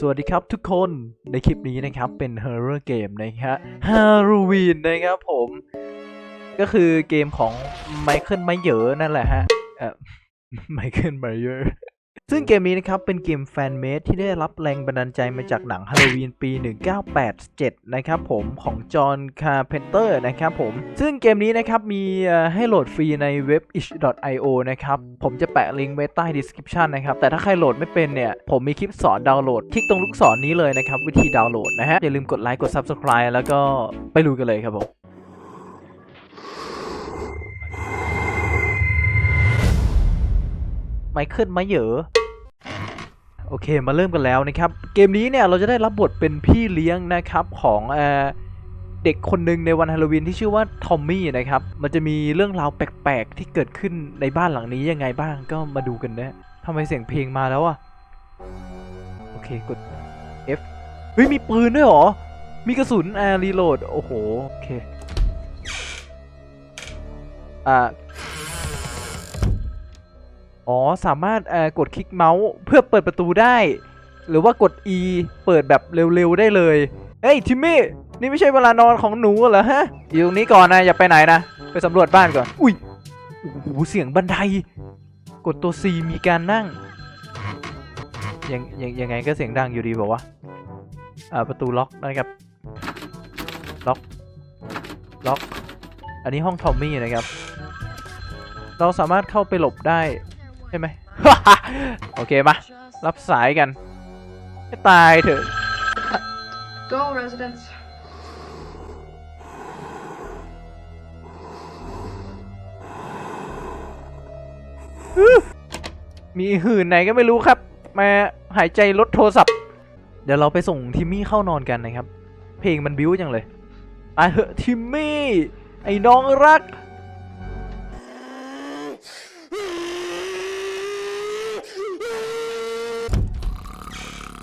สวัสดีครับทุกคนในคลิปนี้นะครับเป็น Horror Game นะครับ Halloween นะครับผม ก็คือเกมของ Michael Myers นั่นแหละฮะ เอ่อ Michael Myers ซึ่งเกมนี้นะครับเป็นเกมแฟนเมดที่ได้รับแรงบันดาลใจมาจากหนังฮาโลวีนปี 1987 นะครับผมของจอห์นคาร์เพนเตอร์นะครับผมซึ่งเกมนี้นะครับมีให้โหลดฟรีในเว็บ itch.io นะครับผมจะแปะลิงก์ไว้ใต้ description นะครับแต่ถ้าใครโหลดไม่เป็นเนี่ย ผมมีคลิปสอนดาวน์โหลดคลิกตรงลูกศรนี้เลยนะครับ วิธีดาวน์โหลดนะฮะ อย่าลืมกดไลค์กด subscribe แล้วก็ไปลุยกันเลยครับผม ไมเคิลไมเหยอโอเคมาเริ่มกันแล้วนะครับ เกมนี้เนี่ยเราจะได้รับบทเป็นพี่เลี้ยงนะครับของเอ่อเด็กคนหนึ่งในวันฮาโลวีนที่ชื่อว่าทอมมี่นะครับ มันจะมีเรื่องราวแปลกๆที่เกิดขึ้นในบ้านหลังนี้ยังไงบ้างก็มาดูกันนะทำไมเสียงเพลงมาแล้วอะโอเคกด F เฮ้ยมีปืนด้วยหรอ มีกระสุนแอร์รีโหลด โอ้โห โอเค อ่า อ๋อ สามารถเอ่อกดคลิกเมาส์เพื่อเปิดประตูได้ หรือว่ากด E เปิดแบบเร็วๆได้เลยเฮ้ยทิมมี่นี่ไม่ใช่เวลานอนของหนูเหรอฮะอยู่ตรงนี้ก่อนนะอย่าไปไหนนะไปสำรวจบ้านก่อน อุ้ยโอ้โหเสียงบันได กดตัว C มีการนั่งยังยังยังไงก็เสียงดังอยู่ดีบอกว่าอ่าประตูล็อกนะครับล็อกล็อก อันนี้ห้องทอมมี่นะครับ เราสามารถเข้าไปหลบได้ใช่ไหม โอเคมา รับสายกันให้ตายเถอะ Go, residents. มีหื่นไหนก็ไม่รู้ครับ มาหายใจลดโทรศัพท์ เดี๋ยวเราไปส่งทิมมี่เข้านอนกันนะครับ เพลงมันบิ้วจังเลยไปเถอะทิมมี่ ไอ้น้องรัก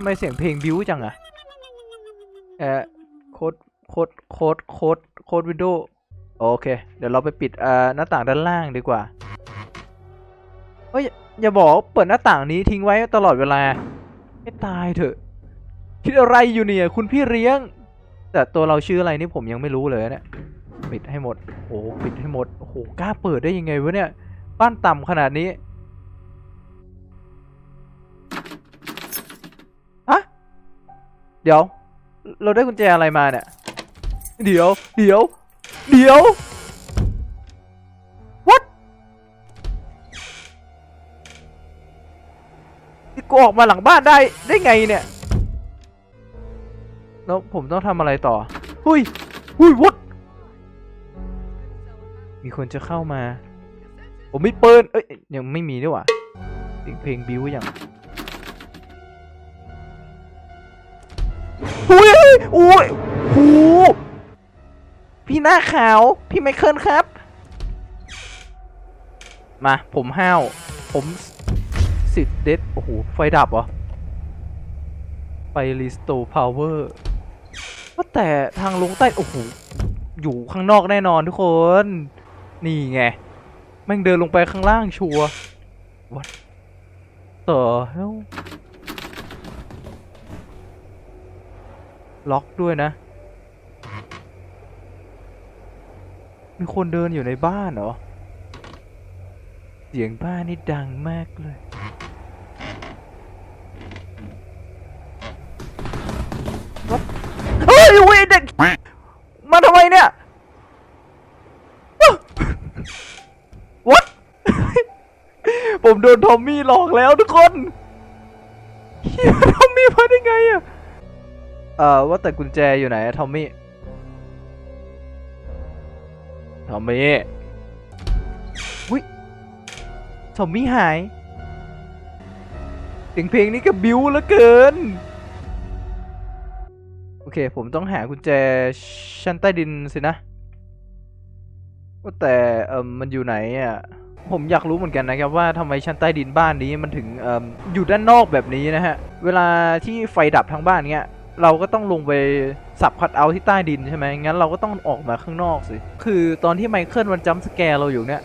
ไมเสียงเพลงบิวจังอะเออโคดโคดโคดโคดโคดวินโดว์โอเค เดี๋ยวเราไปปิดอ่อหน้าต่างด้านล่างดีกว่าเฮ้ยอย่าบอกว่าเปิดหน้าต่างนี้ทิ้งไว้ตลอดเวลาให้ตายเถอะ คิดอะไรอยู่เนี่ย คุณพี่เลี้ยง แต่ตัวเราชื่ออะไรนี่ผมยังไม่รู้เลยเนี่ยปิดให้หมด โอ้ปิดให้หมดโอ้โหกล้าเปิดได้ยังไงวะเนี่ย บ้านต่ำขนาดนี้ เดี๋ยว เราได้กุญแจอะไรมาเนี่ย เดี๋ยว เดี๋ยว เดี๋ยว what นี่กูออกมาหลังบ้านได้ได้ไงเนี่ย แล้วผมต้องทำอะไรต่อ หุยหุย what มีคนจะเข้ามา ผมมีปืนเอ้ย ยังไม่มีด้วยว่ะเสียงเพลงบิวอย่าง อุ้ยอุ้ยหูพี่หน้าขาว พี่ไมเคิลครับ มา ผมห้าว ผมสิทธิ์เด็ด โอ้โห ไฟดับเหรอไฟรีสโตพาวเวอร์ว่าแต่ทางลงใต้ โอ้โห อยู่ข้างนอกแน่นอนทุกคน นี่ไง แม่งเดินลงไปข้างล่างชัวร์ What the hell ล็อกด้วยนะ มีคนเดินอยู่ในบ้านเหรอ เสียงบ้านนี่ดังมากเลย What? เฮ้ยเว้ยเด็ก มาทำไมเนี่ย What ผมโดนทอมมี่หลอกแล้วทุกคนเฮียทอมมี่มาได้ไงอะ เอ่อว่าแต่กุญแจอยู่ไหนทอมมี่ทอมมี่อุ้ยทอมมี่หายเสียงเพลงนี้ก็บิ้วเหลือเกิน โอเค ผมต้องหากุญแจชั้นใต้ดินสินะ ว่าแต่เออมันอยู่ไหนอะผมอยากรู้เหมือนกันนะครับว่าทำไมชั้นใต้ดินบ้านนี้มันถึงเอออยู่ด้านนอกแบบนี้นะฮะ เวลาที่ไฟดับทั้งบ้านเนี้ย เราก็ต้องลงไปสับคัดเอาที่ใต้ดินใช่ไหมงั้นเราก็ต้องออกมาข้างนอกสิ คือตอนที่ไมเคิลมันจัมป์สแกร์เราอยู่เนี่ย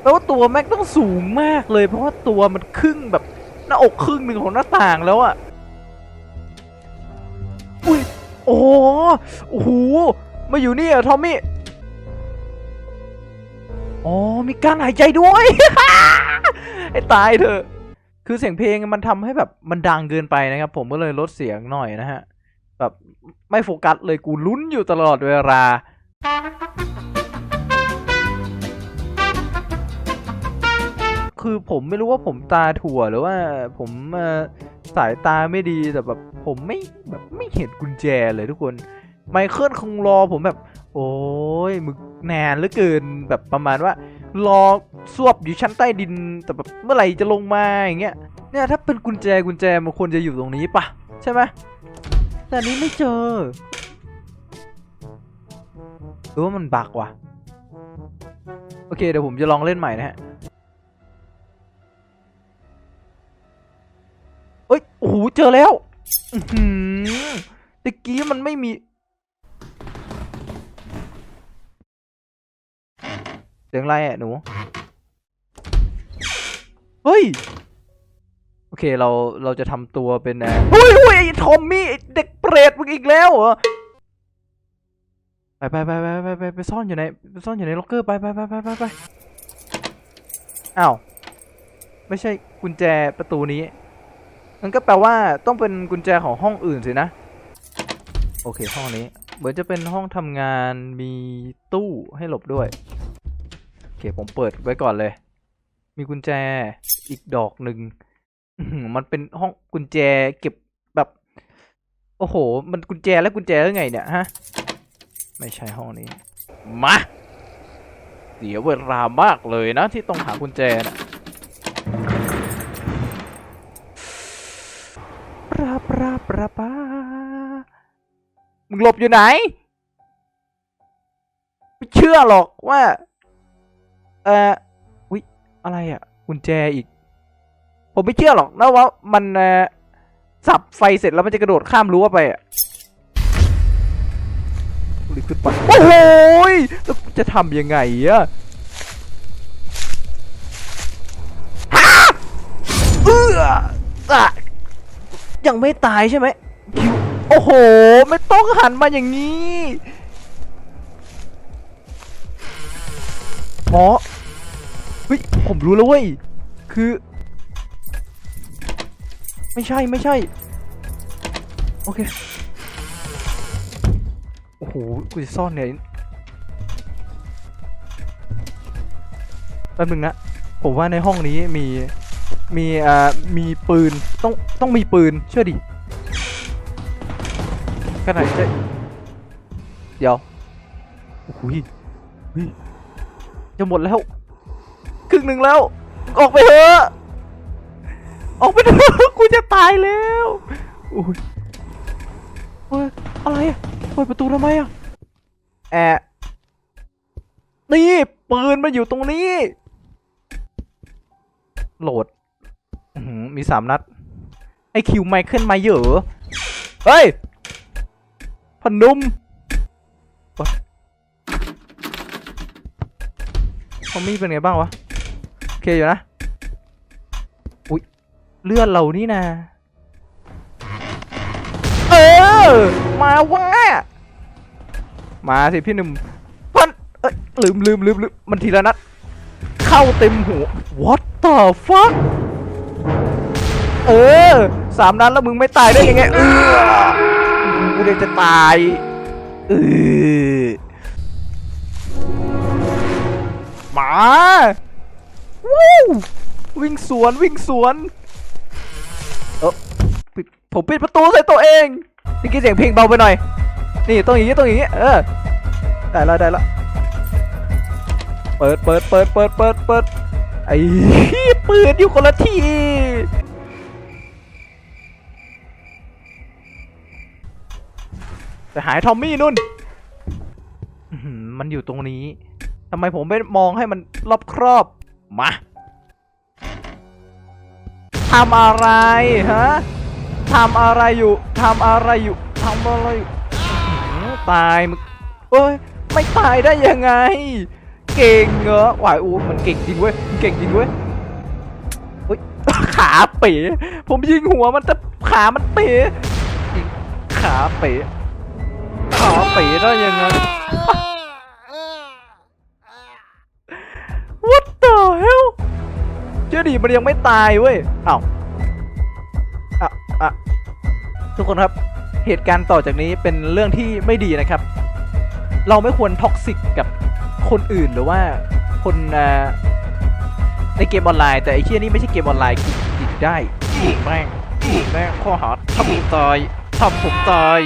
แปลว่าตัวแม็กต้องสูงมากเลย เพราะว่าตัวมันครึ่งแบบหน้าอกครึ่งหนึ่งของหน้าต่างแล้วอะโอ้โหโอ้โห มาอยู่นี่อะทอมมี่ อ๋อ มีการหายใจด้วย ไอ้ตายเถอะ คือเสียงเพลงมันทำให้แบบมันดังเกินไปนะครับ ผมก็เลยลดเสียงหน่อยนะฮะ แบบไม่โฟกัสเลยกูลุ้นอยู่ตลอดเวลา คือผมไม่รู้ว่าผมตาถั่วหรือว่าผมสายตาไม่ดีแต่แบบผมไม่แบบไม่เห็นกุญแจเลยทุกคน ไมเคิลคงรอผมแบบ โอ้ยมึงนานเหลือเกินแบบประมาณว่า รอสวบอยู่ชั้นใต้ดิน แต่แบบเมื่อไหร่จะลงมาอย่างเงี้ยเนี่ยถ้าเป็นกุญแจกุญแจมันควรจะอยู่ตรงนี้ปะใช่ไหม ต่อันนี้ไม่เจอหรือว่ามันบักว่ะ โอเค เดี๋ยวผมจะลองเล่นใหม่นะฮะเอ้ย โอ้โห เจอแล้วตะกี้มันไม่มีเสียงอะไรอะหนู เฮ้ย เคเราเราจะทำตัวเป็นอะเฮ้ยเฮ้ยไอ้ทอมมี่เด็กเปรตมึงอีกแล้วเหรอไปไปไปไปไปไปไปซ่อนอยู่ในไปซ่อนอยู่ในล็อกเกอร์ไปไปไปไปไปไปอ้าวไม่ใช่กุญแจประตูนี้มันก็แปลว่าต้องเป็นกุญแจของห้องอื่นสินะโอเคห้องนี้ เหมือนจะเป็นห้องทำงานมีตู้ให้หลบด้วยโอเคผมเปิดไว้ก่อนเลย มีกุญแจอีกดอกหนึ่ง อื้อหือมันเป็นห้องกุญแจเก็บแบบ โอ้โห มันกุญแจและกุญแจหรือไงเนี่ยฮะ ไม่ใช่ห้องนี้ มา เสียเวลามากเลยนะที่ต้องหากุญแจนะปราปราปราปามึงหลบอยู่ไหน ไม่เชื่อหรอกว่า เอ่อวิอะไรอะ กุญแจอีก ผมไม่เชื่อหรอกนะว่ามันเอ่อสับไฟเสร็จแล้วมันจะกระโดดข้ามรั้วไปอะรีบขึ้นไปโอ้โหยแล้วจะทำยังไงอะฮะเอื้ออะยังไม่ตายใช่ไหมคิวโอ้โห ไม่ต้องหันมาอย่างนี้อ๋อเฮ้ยผมรู้แล้วเว้ย คือ ไม่ใช่ไม่ใช่ โอเค โอ้โหกูจะซ่อนเนี่ยแป๊บนึงนะ ผมว่าในห้องนี้มี มีอ่ามีปืน ต้อง ต้องมีปืน เชื่อดิขนาดจะเดี๋ยวโอ้โหจะหมดแล้ว ครึ่งหนึ่งแล้ว ออกไปเถอะ ออกไปเถอะกูจะตายแล้วโอ้ยเฮ้ยอะไรอะเปิดประตูทำไมอะแอะนี่ปืนมาอยู่ตรงนี้ โหลดหือมีสามนัด ไอคิวไมเคิลมาเยอะเฮ้ยพนุมวะทอมมี่เป็นไงบ้างวะ โอเคอยู่นะ เลือดเรานี่นะ เออ มาว่า มาสิพี่หนุ่มพันเอ้ยลืมลืมลืมลืมมันทีละนัด เข้าเต็มหัว what the fuck เออสามนัดแล้วมึงไม่ตายได้ยังไงเออกูเดี๋ยวจะตายเออมาวู้วิ่งสวนวิ่งสวน เออปิดผมปิดประตูใส่ตัวเองนี่กินเสียงเพลงเบาไปหน่อย นี่ต้องอย่างนี้ต้องอย่างนี้เออได้แล้วได้แล้วเปิดเปิดเปิดเปิดเปิดเปิดไอ้ปืนอยู่คนละที่แต่หายทอมมี่นุ่นมันอยู่ตรงนี้ทำไมผมไม่มองให้มันรอบครอบ มา ทำอะไรฮะทำอะไรอยู่ทำอะไรอยู่ทำอะไรอยู่ตายมึงเอ้ยไม่ตายได้ยังไง เก่งเหรอหวายอูมันเก่งจริงเว้ยเก่งจริงเว้ยขาเป๋ผมยิงหัวมันแต่ขามันเป๋ขาเป๋ขาปีได้ยังไง เจ้าดีมันยังไม่ตายเว้ยอ้าวอะอะทุกคนครับเหตุการณ์ต่อจากนี้เป็นเรื่องที่ไม่ดีนะครับ เราไม่ควรท็อกซิกกับคนอื่นหรือว่าคนในเกมออนไลน์ แต่ไอ้เชี่ยนี่ไม่ใช่เกมออนไลน์กินกินได้แม่งแม่งข้อหาทำผมตายทำผมตาย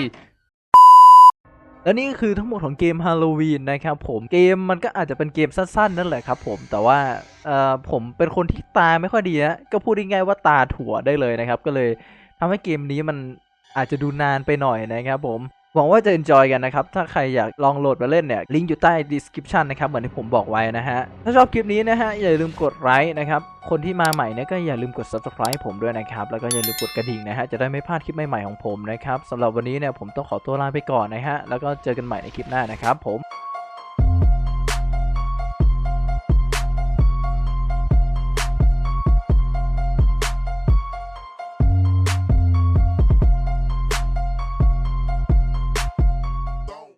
และนี่ก็คือทั้งหมดของเกมฮาโลวีนนะครับผมเกมมันก็อาจจะเป็นเกมสั้นๆ นั่นแหละครับผมแต่ว่าเอ่อผมเป็นคนที่ตาไม่ค่อยดีนะก็พูดง่ายๆว่าตาถั่วได้เลยนะครับ ก็เลยทำให้เกมนี้มันอาจจะดูนานไปหน่อยนะครับผม หวังว่าจะ enjoy กันนะครับ ถ้าใครอยากลองโหลดมาเล่นเนี่ย ลิงก์อยู่ใต้ description นะครับ เหมือนที่ผมบอกไว้นะฮะ ถ้าชอบคลิปนี้นะฮะ อย่าลืมกดไลค์นะครับ คนที่มาใหม่เนี่ยก็อย่าลืมกด subscribe ผมด้วยนะครับ แล้วก็อย่าลืมกดกระดิ่งนะฮะ จะได้ไม่พลาดคลิปใหม่ๆของผมนะครับสำหรับวันนี้เนี่ยผมต้องขอตัวลาไปก่อนนะฮะ แล้วก็เจอกันใหม่ในคลิปหน้านะครับผม